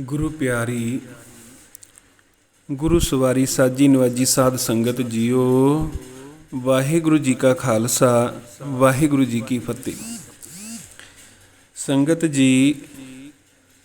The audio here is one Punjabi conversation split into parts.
ਗੁਰੂ ਪਿਆਰੀ, ਗੁਰੂ ਸਵਾਰੀ ਸਾਜੀ ਨਵਾਜੀ ਸਾਧ ਸੰਗਤ ਜੀਓ, ਵਾਹਿਗੁਰੂ ਜੀ ਕਾ ਖਾਲਸਾ, ਵਾਹਿਗੁਰੂ ਜੀ ਕੀ ਫਤਿਹ। ਸੰਗਤ ਜੀ,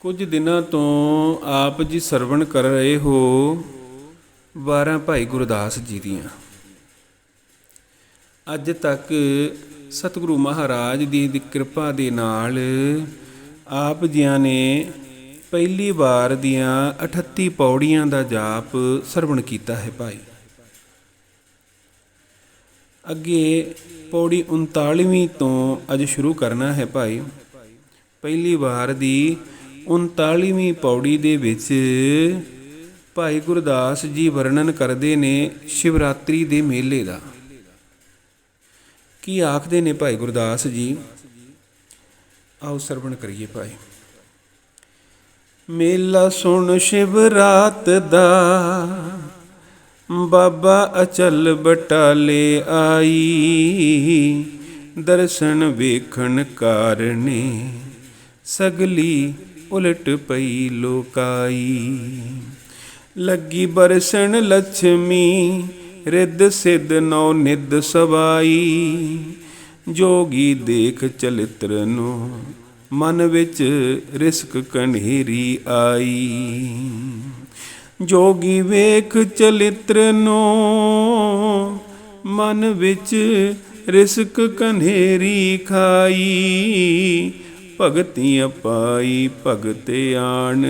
ਕੁਝ ਦਿਨਾਂ ਤੋਂ ਆਪ ਜੀ ਸਰਵਣ ਕਰ ਰਹੇ ਹੋ 12 ਭਾਈ ਗੁਰਦਾਸ ਜੀ ਦੀਆਂ। ਅੱਜ ਤੱਕ ਸਤਿਗੁਰੂ ਮਹਾਰਾਜ ਦੀ ਦੀ ਕਿਰਪਾ ਦੇ ਨਾਲ ਆਪ ਜੀਆਂ ਨੇ ਪਹਿਲੀ ਵਾਰ ਦੀਆਂ 38 ਪੌੜੀਆਂ ਦਾ ਜਾਪ ਸਰਵਣ ਕੀਤਾ ਹੈ ਭਾਈ। ਅੱਗੇ ਪੌੜੀ 39ਵੀਂ ਤੋਂ ਅੱਜ ਸ਼ੁਰੂ ਕਰਨਾ ਹੈ ਭਾਈ। ਪਹਿਲੀ ਵਾਰ ਦੀ 39ਵੀਂ ਪੌੜੀ ਦੇ ਵਿੱਚ ਭਾਈ ਗੁਰਦਾਸ ਜੀ ਵਰਣਨ ਕਰਦੇ ਨੇ ਸ਼ਿਵਰਾਤਰੀ ਦੇ ਮੇਲੇ ਦਾ। ਕੀ ਆਖਦੇ ਨੇ ਭਾਈ ਗੁਰਦਾਸ ਜੀ? ਆਓ ਸਰਵਣ ਕਰੀਏ ਭਾਈ। ਮੇਲਾ ਸੁਣ ਸ਼ਿਵਰਾਤ ਦਾ। ਬਾਬਾ ਅਚਲ ਬਟਾਲੇ ਆਈ। ਦਰਸ਼ਨ ਵੇਖਣ ਕਾਰਨੇ ਸਗਲੀ ਉਲਟ ਪਈ ਲੋਕਾਈ। ਲੱਗੀ ਬਰਸਣ ਲక్ష్ਮੀ ਰਿੱਧ ਸਿੱਧ ਨੌ ਨਿੱਧ ਸਵਾਈ। ਜੋਗੀ ਦੇਖ ਚਲਿਤਰ ਨੂੰ ਮਨ ਵਿੱਚ ਰਿਸਕ ਕਨੇਰੀ ਆਈ। ਜੋਗੀ ਵੇਖ ਚਲਿਤਰ ਨੂੰ, ਮਨ ਵਿੱਚ ਰਿਸਕ ਕਨੇਰੀ ਖਾਈ। ਭਗਤੀਆਂ ਪਾਈ ਭਗਤੇ ਆਣ,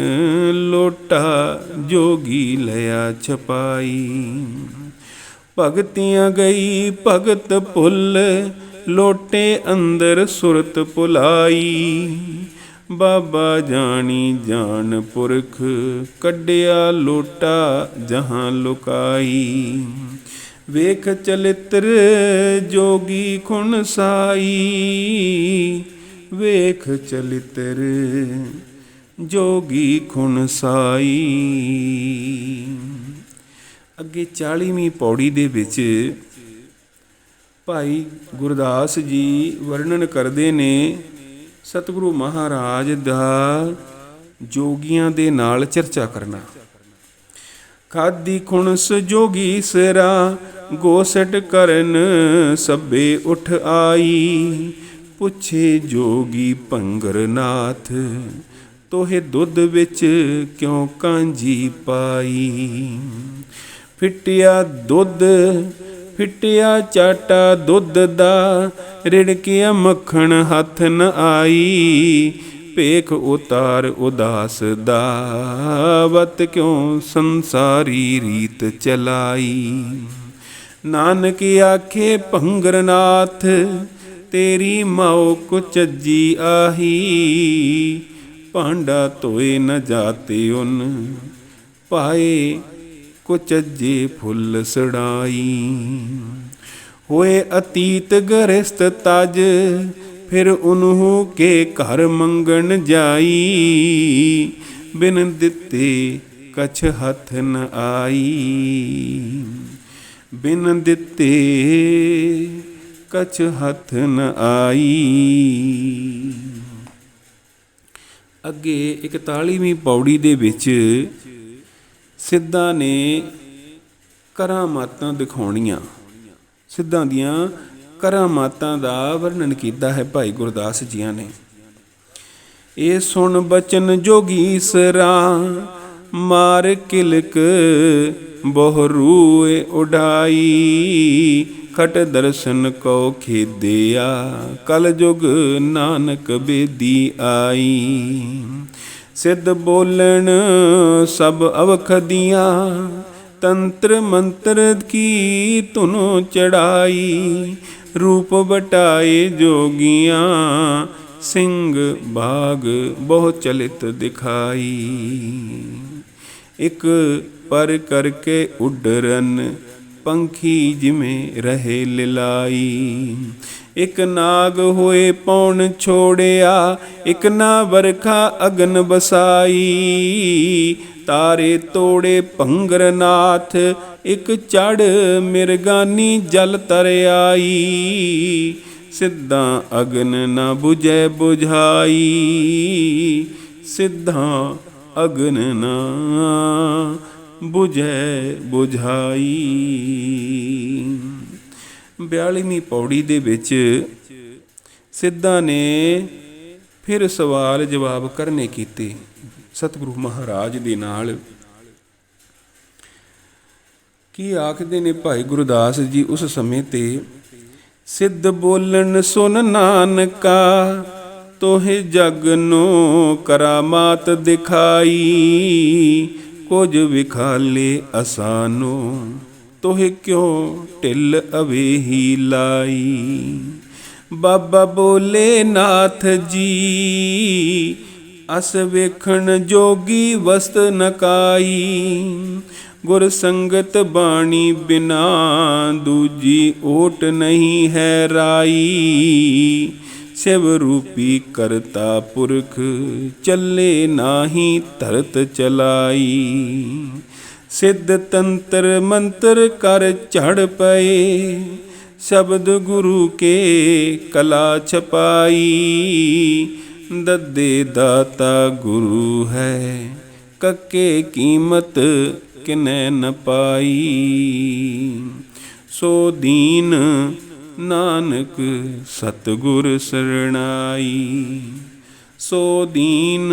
ਲੋਟਾ ਜੋਗੀ ਲਿਆ ਛਪਾਈ। ਭਗਤੀਆਂ ਗਈ ਭਗਤ ਭੁੱਲ ਲੋਟੇ ਅੰਦਰ ਸੁਰਤ ਪੁਲਾਈ। ਬਾਬਾ ਜਾਣੀ ਜਾਣ ਪੁਰਖ, ਕੱਢਿਆ ਲੋਟਾ ਜਹਾਂ ਲੁਕਾਈ। ਵੇਖ ਚਲਿਤਰ ਜੋਗੀ ਖੁਣ ਸਾਈ। ਵੇਖ ਚਲਿਤਰ ਜੋਗੀ ਖੁਣ ਸਾਈ। ਅੱਗੇ 40ਵੀਂ ਪੌੜੀ ਦੇ ਵਿੱਚ ਭਾਈ ਗੁਰਦਾਸ ਜੀ ਵਰਣਨ ਕਰਦੇ ਨੇ, ਸਤਿਗੁਰੂ ਮਹਾਰਾਜ ਦਾ ਜੋਗੀਆਂ ਦੇ ਨਾਲ ਚਰਚਾ ਕਰਨਾ। ਖਾਦੀ ਖੁਣਸ ਜੋਗੀ ਸਰਾ, ਗੋਸਟ ਕਰਨ ਸਭੇ ਉਠ ਆਈ। ਪੁੱਛੇ ਜੋਗੀ ਭੰਗਰਨਾਥ, ਤੋਹੇ ਦੁੱਧ ਵਿੱਚ ਕਿਉਂ ਕਾਂਜੀ ਪਾਈ? ਫਿੱਟਿਆ ਦੁੱਧ ਫਿੱਟਿਆ ਚਾਟਾ ਦੁੱਧ ਦਾ ਰਿੜਕਿਆ ਮੱਖਣ ਹੱਥ ਨ ਆਈ। ਭੇਖ ਉਤਾਰ ਉਦਾਸ ਦਾ, ਵਤ ਕਿਉਂ ਸੰਸਾਰੀ ਰੀਤ ਚਲਾਈ? ਨਾਨਕ ਆਖੇ, ਭੰਗਰਨਾਥ, ਤੇਰੀ ਮਾਉ ਕੁਚੱਜੀ ਆਹੀ। ਭਾਂਡਾ ਧੋਏ ਨ ਜਾਤੇ ਉਨ, ਪਾਏ ਕੁਚੱਜੇ ਫੁੱਲ ਸੜਾਈ। ਹੋਏ ਅਤੀਤ ਗਰਸਤ ਤਜ, ਫਿਰ ਉਨਹੂ ਕੇ ਘਰ ਮੰਗਣ ਜਾਈ। ਬਿਨ ਦਿੱਤੇ ਕਛ ਹੱਥ ਨ ਆਈ। ਬਿਨ ਦਿੱਤੇ ਕਛ ਹੱਥ ਨ ਆਈ। ਅੱਗੇ 41ਵੀਂ ਪੌੜੀ ਦੇ ਵਿੱਚ ਸਿੱਧਾਂ ਨੇ ਕਰਾਮਾਤਾਂ ਦਿਖਾਉਣੀਆਂ। ਸਿੱਧਾਂ ਦੀਆਂ ਕਰਾਮਾਤਾਂ ਦਾ ਵਰਣਨ ਕੀਤਾ ਹੈ ਭਾਈ ਗੁਰਦਾਸ ਜੀਆਂ ਨੇ। ਇਹ ਸੁਣ ਬਚਨ ਜੋਗੀ ਸਰਾ, ਮਾਰ ਕਿਲਕ ਬਹੁ ਰੂਏ ਉਡਾਈ। ਖਟ ਦਰਸ਼ਨ ਕੋ ਖੇਦਿਆ ਕਲ ਜੁਗ ਨਾਨਕ ਬੇਦੀ ਆਈ। ਸਿੱਧ ਬੋਲਣ ਸਭ ਅਵਖਦੀਆਂ, ਤੰਤਰ ਮੰਤਰ ਕੀ ਤੁਨੋ ਚੜਾਈ? ਰੂਪ ਬਟਾਏ ਜੋਗੀਆਂ, ਸਿੰਘ ਬਾਗ ਬਹੁ ਚਲਿਤ ਦਿਖਾਈ। ਇੱਕ ਪਰ ਕਰਕੇ ਉੱਡਰਨ ਪੰਖੀ ਜਿਵੇਂ ਰਹੇ ਲਿਲਾਈ। ਇਕ ਨਾਗ ਹੋਏ ਪੌਣ ਛੋੜਿਆ, ਇਕ ਨਾ ਵਰਖਾ ਅਗਨ ਬਸਾਈ ਤਾਰੇ ਤੋੜੇ ਭੰਗਰਨਾਥ ਇਕ ਚੜ ਮਿਰਗਾਨੀ ਜਲ ਤਰ ਆਈ ਸਿੱਧਾ ਅਗਨ ਨਾ 부ਝੈ ਬੁਝਾਈ, ਸਿੱਧਾ ਅਗਨ ਨਾ 부ਝੈ 부ਝਾਈ 42ਵੀਂ ਪੌੜੀ ਦੇ ਵਿੱਚ ਸਿੱਧਾ ਨੇ ਫਿਰ ਸਵਾਲ ਜਵਾਬ ਕਰਨੇ ਕੀਤੇ। ਸਤਿਗੁਰੂ ਮਹਾਰਾਜ ਦੇ ਨਾਲ ਕੀ ਆਖਦੇ ਨੇ ਭਾਈ ਗੁਰਦਾਸ ਜੀ ਉਸ ਸਮੇਂ ਤੇ, ਸਿੱਧ ਬੋਲਣ ਸੁਨ ਨਾਨਕਾ, ਤੋਹਿ ਜਗ ਨੂੰ ਕਰਾਮਾਤ ਦਿਖਾਈ, ਕੁਝ ਵਿਖਾਲੇ ਅਸਾਨੋ। ਤੋਹਿ ਕਿਉ ਢਿੱਲ ਅਵੇਹੀ ਲਾਈ? ਬਾਬਾ ਬੋਲੇ ਨਾਥ ਜੀ, ਅਸ ਵੇਖਣ ਜੋਗੀ ਵਸਤ ਨਕਾਈ ਗੁਰ ਸੰਗਤ ਬਾਣੀ ਬਿਨਾ ਦੂਜੀ ਓਟ ਨਹੀਂ ਹੈ ਰਾਈ। ਸਿਵ ਰੂਪੀ ਕਰਤਾ ਪੁਰਖ, ਚੱਲੇ ਨਾਹੀ ਧਰਤ ਚਲਾਈ। ਸਿੱਧ ਤੰਤਰ ਮੰਤਰ ਕਰ ਝੜ ਪਏ, ਸ਼ਬਦ ਗੁਰੂ ਕੇ ਕਲਾ ਛਪਾਈ। ਦੱਦੇ ਦਾਤਾ ਗੁਰੂ ਹੈ, ਕੱਕੇ ਕੀਮਤ ਕਿਨੈ ਨ ਪਾਈ। ਸੋ ਦੀਨ ਨਾਨਕ ਸਤਗੁਰ ਸਰਣਾਈ, ਸੋ ਦੀਨ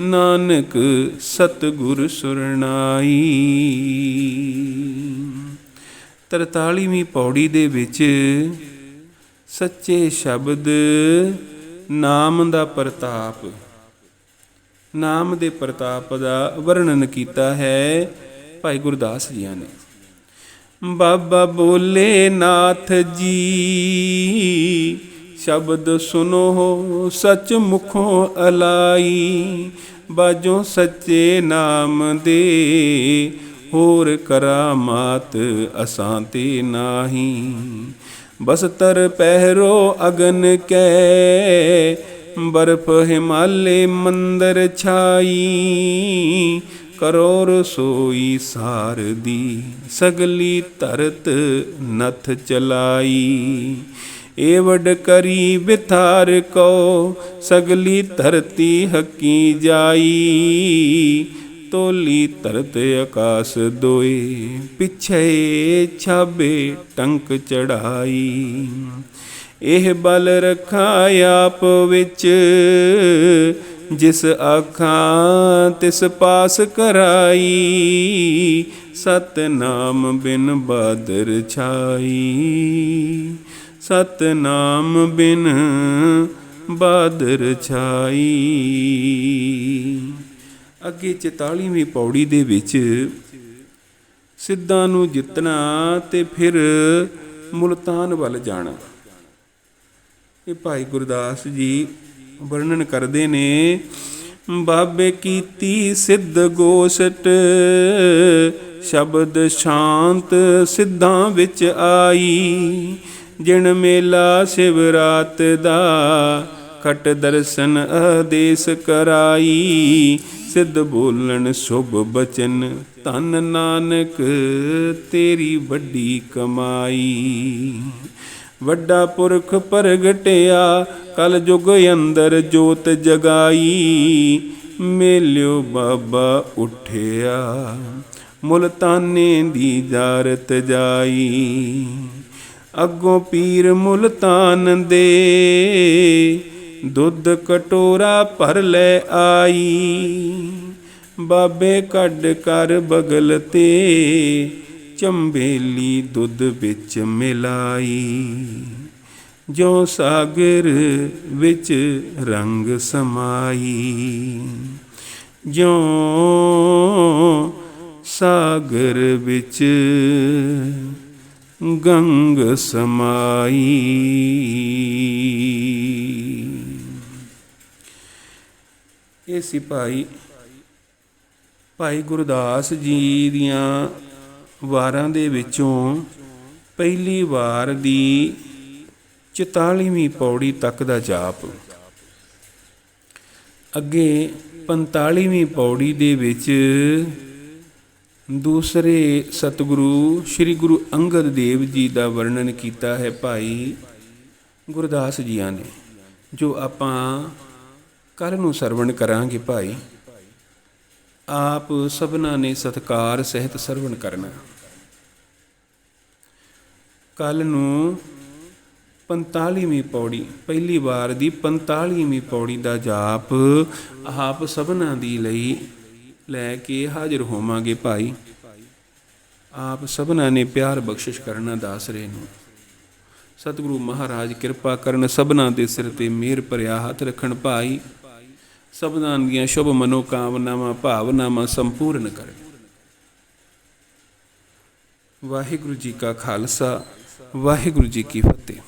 ਨਾਨਕ ਸਤਗੁਰ ਸਰਣਾਈ 43ਵੀਂ ਪੌੜੀ ਦੇ ਵਿੱਚ ਸੱਚੇ ਸ਼ਬਦ ਨਾਮ ਦਾ ਪ੍ਰਤਾਪ, ਨਾਮ ਦੇ ਪ੍ਰਤਾਪ ਦਾ ਵਰਣਨ ਕੀਤਾ ਹੈ ਭਾਈ ਗੁਰਦਾਸ ਜੀਆਂ ਨੇ। ਬਾਬਾ ਬੋਲੇ ਨਾਥ ਜੀ ਸ਼ਬਦ ਸੁਨੋ ਸਚ ਮੁਖੋਂ ਅਲਾਈ ਬਾਜੋ ਸੱਚੇ ਨਾਮ ਦੇ। ਹੋਰ ਕਰਾਮਾਤ ਅਸਾਂ ਤੇ ਨਾਹੀ। ਬਸਤਰ ਪਹਿਰੋ ਅਗਨ ਕੈ, ਬਰਫ ਹਿਮਾਲੇ ਮੰਦਰ ਛਾਈ। ਕਰੋ ਰਸੋਈ ਸਾਰ ਦੀ ਸਗਲੀ ਤਰਤ ਨਥ ਚਲਾਈ। ਏ ਕਰੀ ਵਿਥਾਰ ਕੋ, ਸਗਲੀ ਧਰਤੀ ਹਕੀ ਜਾਈ। ਤੋਲੀ ਧਰਤ ਆਕਾਸ ਦੋਏ, ਪਿਛੇ ਛਾਬੇ ਟੰਕ ਚੜਾਈ। ਇਹ ਬਲ ਰਖਾ ਆਪ ਵਿੱਚ, ਜਿਸ ਆਖਾਂ ਤਿਸ ਪਾਸ ਕਰਾਈ। ਸਤਨਾਮ ਬਿਨ ਬਾਦਰ ਛਾਈ। ਸਤਨਾਮ ਬਿਨ ਬਾਦਰ ਛਾਈ। ਅੱਗੇ 44ਵੀਂ ਪੌੜੀ ਦੇ ਵਿੱਚ ਸਿੱਧਾਂ ਨੂੰ ਜਿੱਤਣਾ ਤੇ ਫਿਰ ਮੁਲਤਾਨ ਵੱਲ ਜਾਣਾ। ਇਹ ਭਾਈ ਗੁਰਦਾਸ ਜੀ ਵਰਣਨ ਕਰਦੇ ਨੇ, ਬਾਬੇ ਕੀਤੀ ਸਿੱਧ ਗੋਸਟ, ਸ਼ਬਦ ਸ਼ਾਂਤ ਸਿੱਧਾਂ ਵਿੱਚ ਆਈ। ਜਿਣ ਮੇਲਾ ਸਿਵਰਾਤ ਦਾ, ਖਟ ਦਰਸ਼ਨ ਆਦੇਸ ਕਰਾਈ। ਸਿੱਧ ਬੋਲਣ ਸੁਭ ਬਚਨ, ਧੰਨ ਨਾਨਕ ਤੇਰੀ ਵੱਡੀ ਕਮਾਈ। ਵੱਡਾ ਪੁਰਖ ਪ੍ਰਗਟਿਆ, ਕਲ ਯੁਗ ਅੰਦਰ ਜੋਤ ਜਗਾਈ। ਮੇਲਿਓ ਬਾਬਾ ਉਠਿਆ, ਮੁਲਤਾਨੇ ਦੀ ਜਾਰਤ ਜਾਈ। ਅੱਗੋਂ ਪੀਰ ਮੁਲਤਾਨ ਦੇ ਦੁੱਧ ਕਟੋਰਾ ਭਰ ਲੈ ਆਈ। ਬਾਬੇ ਕੱਢ ਕਰ ਬਗਲ ਤੇ, ਚੰਬੇਲੀ ਦੁੱਧ ਵਿੱਚ ਮਿਲਾਈ। ਜੋ ਸਾਗਰ ਵਿੱਚ ਰੰਗ ਸਮਾਈ। ਜੋ ਸਾਗਰ ਵਿੱਚ ਗੰਗ ਸਮਾਈ। ਇਹ ਸਿਪਾਹੀ ਭਾਈ ਗੁਰਦਾਸ ਜੀ ਦੀਆਂ ਵਾਰਾਂ ਦੇ ਵਿੱਚੋਂ ਪਹਿਲੀ ਵਾਰ ਦੀ 44ਵੀਂ ਪੌੜੀ ਤੱਕ ਦਾ ਜਾਪ। ਅੱਗੇ 45ਵੀਂ ਪੌੜੀ ਦੇ ਵਿੱਚ ਦੂਸਰੇ ਸਤਿਗੁਰੂ ਸ੍ਰੀ ਗੁਰੂ ਅੰਗਦ ਦੇਵ ਜੀ ਦਾ ਵਰਣਨ ਕੀਤਾ ਹੈ ਭਾਈ ਗੁਰਦਾਸ ਜੀਆਂ ਨੇ, ਜੋ ਆਪਾਂ ਕੱਲ ਨੂੰ ਸਰਵਣ ਕਰਾਂਗੇ ਭਾਈ। ਆਪ ਸਭਨਾ ਨੇ ਸਤਕਾਰ ਸਹਿਤ ਸਰਵਣ ਕਰਨਾ। ਕੱਲ ਨੂੰ 45ਵੀਂ ਪੌੜੀ, ਪਹਿਲੀ ਵਾਰ ਦੀ 45ਵੀਂ ਪੌੜੀ ਦਾ ਜਾਪ ਆਪ ਸਭਨਾ ਦੀ ਲਈ ਲੈ ਕੇ ਹਾਜ਼ਰ ਹੋਵਾਂਗੇ ਭਾਈ। ਆਪ ਸਭਨਾਂ ਨੇ ਪਿਆਰ ਬਖਸ਼ਿਸ਼ ਕਰਨਾ ਦਾਸਰੇ ਨੂੰ। ਸਤਿਗੁਰੂ ਮਹਾਰਾਜ ਕਿਰਪਾ ਕਰਨ ਸਭਨਾਂ ਦੇ ਸਿਰ ਤੇ ਮਿਹਰ ਭਰਿਆ ਹੱਥ ਰੱਖਣ ਭਾਈ। ਸਭਨਾਂ ਦੀਆਂ ਸ਼ੁਭ ਮਨੋ ਕਾਮਨਾਵਾਂ ਭਾਵਨਾਵਾਂ ਸੰਪੂਰਨ ਕਰਨ ਵਾਹਿਗੁਰੂ ਜੀ ਕਾ ਖਾਲਸਾ, ਵਾਹਿਗੁਰੂ ਜੀ ਕੀ ਫਤਿਹ।